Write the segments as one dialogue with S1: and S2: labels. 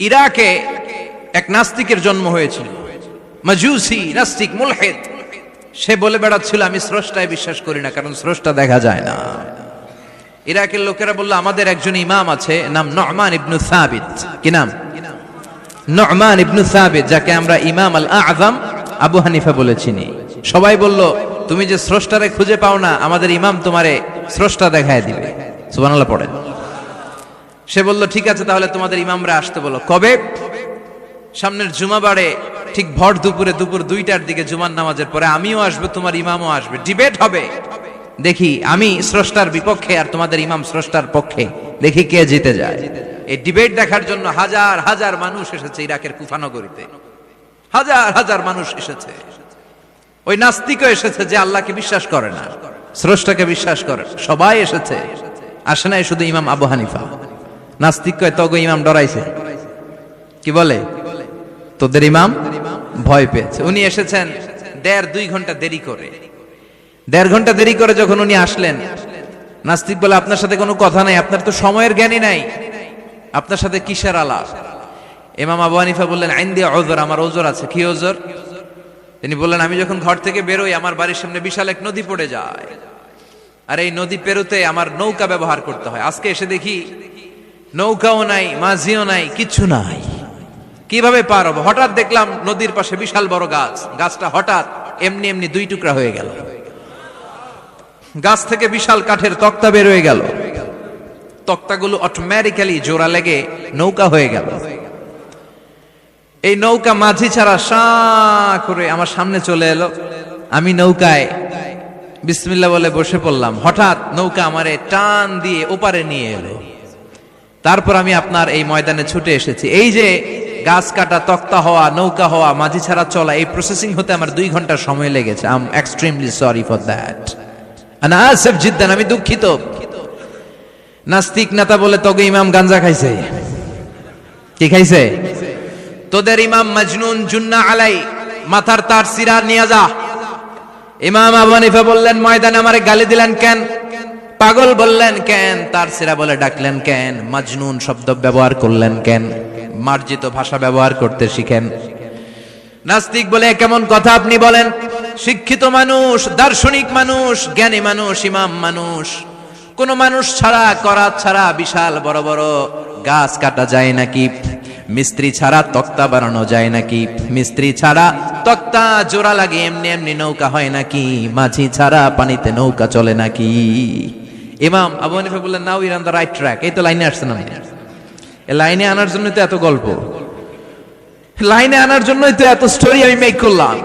S1: ইরাকে এক নাস্তিকের জন্ম হয়েছিল। মাজুসি, নাস্তিক, মুলহেদ। সে বলে বেড়াচ্ছিল, আমি স্রষ্টায় বিশ্বাস করি না, কারণ স্রষ্টা দেখা যায় না। ইরাকের লোকেরা বলল, আমাদের একজন ইমাম আছে, নাম নহমান ইবনু সাবিত। কি নাম? নহমান ইবনু সাবিত, যাকে আমরা ইমাম আল আজম আবু হানিফা বলে চিনি সবাই বলল, তুমি যে স্রষ্টারে খুঁজে পাও না, আমাদের ইমাম তোমারে স্রষ্টা দেখায় দিবে। সুবহানাল্লাহ পড়েন। সে বলল, ঠিক আছে, তাহলে তোমাদের ইমামরা আসতে বলো। কবে? সামনের জুমাবারে, ঠিক ভর দুপুরে, দুপুর দুইটার দিকে জুমার নামাজের পরে আমিও আসব, তোমার ইমামও আসবে। ডিবেট হবে। দেখি, আমি স্রষ্টার বিপক্ষে আর তোমাদের ইমাম স্রষ্টার পক্ষে। দেখি কে জিতে যায়। এই ডিবেট দেখার জন্য হাজার হাজার মানুষ এসেছে ইরাকের কুফানগরীতে। হাজার হাজার মানুষ এসেছে। ওই নাস্তিকও এসেছে যে আল্লাহকে বিশ্বাস করে না। স্রষ্টাকে বিশ্বাস করে। সবাই এসেছে। আসে নাই শুধু ইমাম আবু হানিফা। নাস্তিক কয়, তগো ইমাম ডরাইছে। কি বলে? তোদের ইমাম ভয় পেয়েছে। উনি এসেছেন দেড় দুই ঘণ্টা দেরি করে। দেড় ঘণ্টা দেরি করে যখন উনি আসলেন, নাস্তিক বলে, আপনার সাথে কোনো কথা নাই, আপনার তো সময়ের জ্ঞানই নাই। আপনার সাথে কিসের আলাপ? ইমাম আবু হানিফা বললেন আইন দিয়ে ওজোর, আমার ওজোর আছে। কি ওজোর? তিনি বললেন, আমি যখন ঘর থেকে বেরোই, আমার বাড়ির সামনে বিশাল এক নদী পড়ে যায়। আর এই নদী পেরোতে আমার নৌকা ব্যবহার করতে হয়। আজকে এসে দেখি নৌকাও নাই, মাঝিও নাই কিছু নাই। কীভাবে পার হব? হঠাৎ দেখলাম নদীর পাশে বিশাল বড় গাছ। গাছটা হঠাৎ এমনি এমনি দুই টুকরা হয়ে গেল। গাছ থেকে বিশাল কাঠের তক্তা বের হয়ে গেল। তক্তাগুলো অটোমেটিক্যালি জোড়া লেগে নৌকা হয়ে গেল। এই নৌকা মাঝি ছাড়া সা করে আমার সামনে চলে এলো। আমি নৌকায় বিসমিল্লা বলে বসে পড়লাম। হঠাৎ নৌকা আমারে টান দিয়ে ওপারে নিয়ে এলো। তারপর আমি আপনার এই ময়দানে ছুটে এসেছি। এই যে গাছ কাটা, তক্তা হওয়া, নৌকা হওয়া, মাঝি ছাড়া চলা, এই প্রসেসিং হতে আমার দুই ঘণ্টা সময় লেগেছে। I am extremely sorry for that Asif Ziddan, আমি দুঃখিত। নাস্তিক নেতা বলে তবে ইমাম গাঞ্জা খাইছে। কি খাইছে? তোদের ইমাম মজনুন জুন্না আলাই, মাথার তার সিরা নিয়ে যা। ইমাম আবু হানিফা বললেন, ময়দানে আমারে গালি দিলেন কেন? পাগল বললেন কেন? তার সিরা বলে ডাকলেন কেন? মজনুন শব্দ ব্যবহার করলেন কেন? মার্জিত ভাষা ব্যবহার করতে শিখেন। নাস্তিক বলে কেমন কথা আপনি বলেন? শিক্ষিত মানুষ, দার্শনিক মানুষ, জ্ঞানী মানুষ, ইমাম মানুষ। কোন মানুষ ছাড়া করাত ছাড়া বিশাল বড় বড় গাছ কাটা যায় নাকি? মিস্ত্রি ছাড়া তক্তা বানানো যায় নাকি? মিস্ত্রি ছাড়া তক্তা জোড়া লাগে, এমনি এমনি নৌকা হয় নাকি? মাঝি ছাড়া পানিতে নৌকা চলে নাকি? ইমাম আবু হানিফা বললেন, now Iran the right track এই তো লাইনে আসছেন আপনি। এই লাইনে আনার জন্য তো এত গল্প। লাইনে আনার জন্যই তো এত স্টোরি আমি মেক করলাম।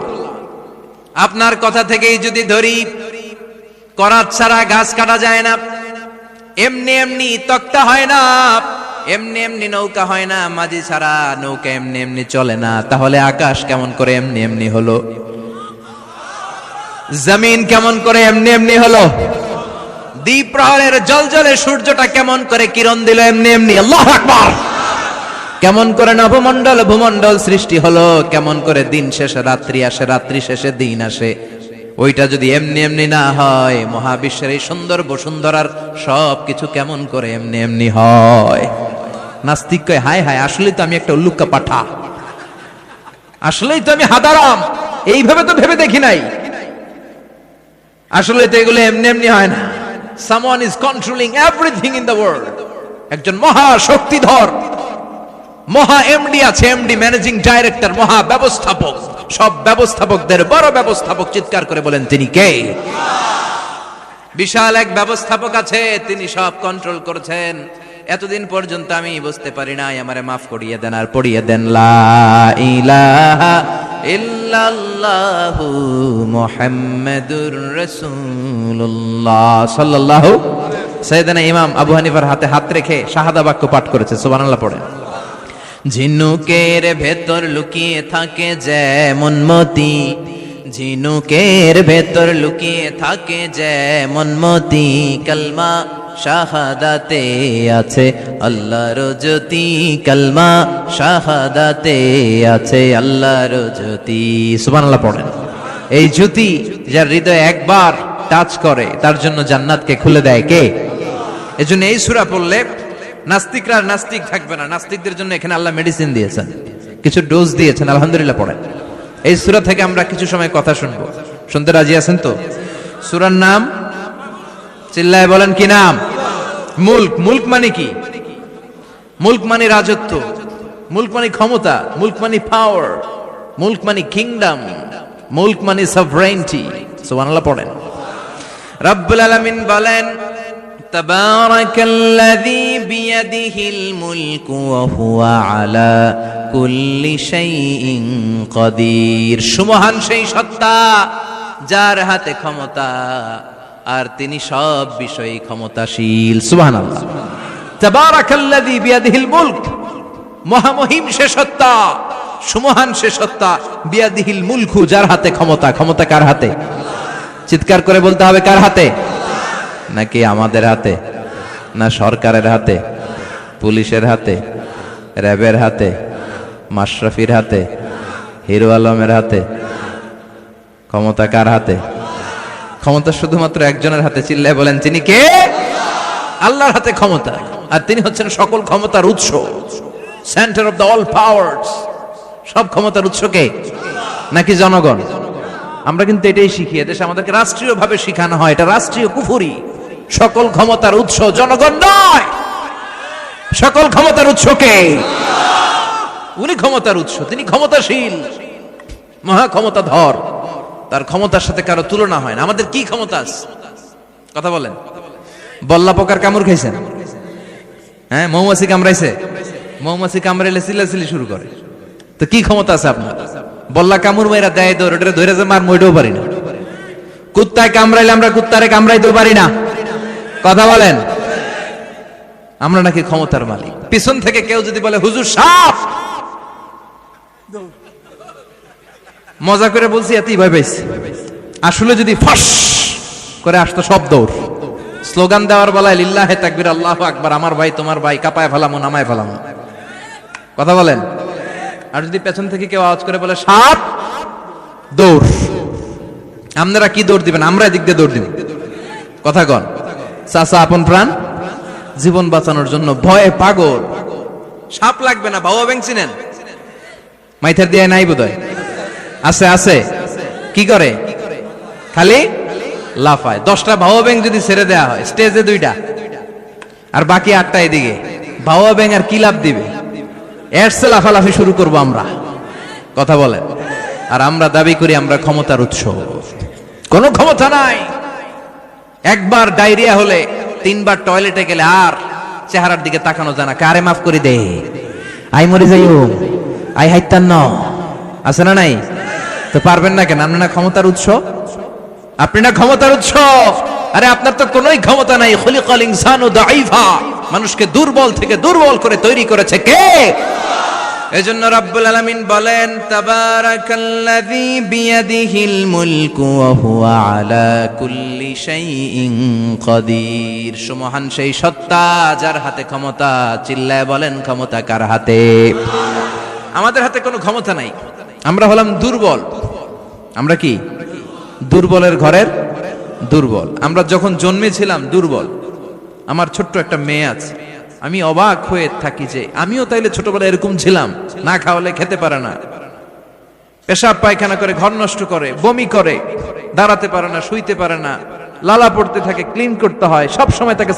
S1: আপনার কথা থেকেই যদি ধরি, করাত ছাড়া গাছ কাটা যায় না। এমনি এমনি তক্তা হয় না। এমনি এমনি নৌকা হয় না। মাঝি ছাড়া নৌকা এমনি এমনি চলে না। তাহলে আকাশ কেমন করে এমনি এমনি হলো? জমিন কেমন করে এমনি এমনি হলো? দ্বীপ প্রহরের জল জলে সূর্যটা কেমন করে কিরণ দিল এমনি এমনি। আল্লাহ আকবার! কেমন করে নবমণ্ডল, ভূমণ্ডল সৃষ্টি হলো, কেমন করে দিন শেষে, রাত্রি আসে, রাত্রি শেষে দিন আসে। ওইটা যদি এমনি এমনি না হয়, মহাবিশ্বের এই সুন্দর বসুন্ধরার সব কিছু কেমন করে এমনি এমনি হয়? নাস্তিক কয়, হায় হায়, আসলেই তো আমি একটা উল্লুক্কা পাঠা। আসলেই তো আমি হাদারাম। এইভাবে তো ভেবে দেখি নাই। আসলে তো এগুলো এমনি এমনি হয় না। Someone is controlling everything in the world একজন মহা শক্তিধর, মহা এমডি আছে এমডি ম্যানেজিং ডাইরেক্টর মহা ব্যবস্থাপক। সব ব্যবস্থাপকদের বড় ব্যবস্থাপক চিৎকার করে বলেন, তিনি কে? বিশাল এক ব্যবস্থাপক আছে, তিনি সব কন্ট্রোল করছেন। এতদিন পর্যন্ত আমি বুঝতে পারি নাই, আমারে মাফ করিয়ে দেন আর পড়িয়ে দেন, লা ইলাহা ইল্লাল্লাহু। মুহাম্মাদুর রাসূলুল্লাহ। সাল্লাল্লাহু সাইয়েদনা ইমাম আবু হানিফার হাতে হাত রেখে শাহাদা বাক্য পাঠ করেছে, সুবহানাল্লাহ পড়ে। ঝিনুকের ভেতর লুকিয়ে থাকে যেমন মতি, ঝিনুকের ভেতর লুকিয়ে থাকে যেমন মতি, কালমা শাহাদাতে আছে আল্লাহর জ্যোতি কালমা, শাহাদাতে আছে আল্লাহর জ্যোতি। সুবহানাল্লাহ পড়েন। এই জ্যোতি যার হৃদয় একবার টাচ করে, তার জন্য জান্নাতকে খুলে দেয় কে? এজন্য এই সূরা পড়লে নাস্তিকরা নাস্তিক থাকবে না। নাস্তিকদের জন্য এখানে আল্লাহ মেডিসিন দিয়েছেন। কিছু ডোজ দিয়েছেন, আলহামদুলিল্লাহ পড়েন। এই সূরা থেকে আমরা কিছু সময় কথা শুনব। শুনতে রাজি আছেন তো? সূরার নাম চিল্লায় বলেন কি নাম মুল্ক মুল্ক মানে কি মুল্ক মানে রাজত্ব মুল্ক মানে ক্ষমতা মুল্ক মানে পাওয়ার মুল্ক মানে কিংডম মুল্ক মানে সভরেন্টি সুবহানাল্লাহ পড়েন রব্বুল আলামিন বলেন تبارك الذي بيده الملك وهو على كل شيء قدير সুমহান সেই সত্তা যার হাতে ক্ষমতা আর তিনি সব বিষয়ে ক্ষমতাশীল। সুবহানাল্লাহ। তাবারাকাল্লাযী বিয়াদিহিল মুলক। মহামহিম সে সত্তা, সুমহান সে সত্তা, বিয়াদিহিল মুলকু যার হাতে ক্ষমতা ক্ষমতা কার হাতে? চিৎকার করে বলতে হবে কার হাতে? নাকি আমাদের হাতে? না সরকারের হাতে? পুলিশের হাতে? র্যাবের হাতে? মাশরাফির হাতে? হিরো আলমের হাতে? ক্ষমতা কার হাতে? ক্ষমতা শুধুমাত্র একজনের হাতে চিল্লায় বলেন, তিনি কে? আল্লাহর হাতে ক্ষমতা। আর তিনি হচ্ছেন সকল ক্ষমতার উৎস। Centre of the all powers সব ক্ষমতার উৎস কে? নাকি জনগণ? আমরা কিন্তু এটাই শিখি। দেশে আমাদেরকে রাষ্ট্রীয়ভাবে শিখানো হয়। এটা রাষ্ট্রীয় কুফুরি। সকল ক্ষমতার উৎস জনগণ নয়। সকল ক্ষমতার উৎস কে? উনি ক্ষমতার উৎস, তিনি ক্ষমতাশীল। মহা ক্ষমতাধর। তার ক্ষমতার সাথে কারও তুলনা হয় না। আমাদের কি ক্ষমতা আছে? কথা বলেন। বল্লা পোকার কামড় খাইছেন? হ্যাঁ মৌমাছি কামড়াইছে? মৌমাছি কামড়াইলে চিল্লাচিল্লি শুরু করে। তো কি ক্ষমতা আছে আপনার? বল্লা কামড় মেয়েরা দেয় দৌড় ওটা ধরে যে মার মইটাও পারি না। কুত্তায় কামড়াইলে আমরা কুত্তারে কামড়াইতেও পারি না। কথা বলেন। আমরা নাকি ক্ষমতার মালিক। পিছন থেকে কেউ যদি বলে, হুজুর সাফ! মজা করে বলছি এতই ভয় পাইছি আসলে যদি ফাঁস করে আসতো সব দৌড়। স্লোগান দেওয়ার বেলায় লিল্লাহে তাকবির, আল্লাহ আকবার, আমার ভাই, তোমার ভাই, কাপায় ফেলামো, নামায় ফেলামো। কথা বলেন? আর যদি পেছন থেকে কেউ আওয়াজ করে বলে, সাপ, দৌড়। আপনারা কি দৌড় দিবেন? আমরা এদিক দিয়ে দৌড় দিব। কথা কন। চাচা, আপন প্রাণ? জীবন বাঁচানোর জন্য ভয়ে পাগল। সাপ লাগবে না বাবা ব্যাংক চিনেন? মাইথার দিয়ে নাই বোধহয়? আছে আছে। কি করে? খালি লাফায়। দশটা ভাও ব্যাংক যদি ছেড়ে দেওয়া হয়, স্টেজে দুইটা। আর বাকি আটটা এদিকে। ভাও ব্যাংক আর কি লাভ দিবে? এরসে লাফালাফি শুরু করব আমরা। কথা বলেন আর আমরা দাবি করি আমরা ক্ষমতার উৎস কোনো ক্ষমতা নাই। একবার ডায়রিয়া হলে, তিনবার টয়লেটে গেলে আর চেহারার দিকে তাকানো জানা কারে মাফ করে দে? আই মরে যাইও। আই হাইতান ন। আছে না নাই? তো পারবেন না কেন? আপনি না ক্ষমতার উৎস? আপনি না ক্ষমতার উৎস? আরে আপনার তো কোনোই ক্ষমতা নাই। খলিকাল ইনসানু দাইফা মানুষকে দুর্বল থেকে দুর্বল করে তৈরি করেছে কে? এজন্য রাব্বুল আলামিন বলেন, তাবারাকাল্লাযী বিয়াদিহিল মুলকু ওয়া হুয়া আলা কুল্লি শাইইন কাদির সুমহান সেই সত্তা যার হাতে ক্ষমতা চিল্লায় বলেন, ক্ষমতা কার হাতে? আমাদের হাতে কোনো ক্ষমতা নাই। আমরা হলাম দুর্বল। আমরা কি? দুর্বলের ঘরের দুর্বল। আমরা যখন জন্মেছিলাম দুর্বল। আমার ছোট্ট একটা মেয়ে আছে। আমি অবাক হয়ে থাকি যে আমিও তাইলে ছোটবেলায় এরকম ছিলাম। না খাওয়ালে খেতে পারে না। পেশাব পায়খানা করে ঘর নষ্ট করে, বমি করে, দাঁড়াতে পারে না, শুইতে পারে না, লালা পড়তে থাকে, ক্লিন করতে হয় সব সময় তাকে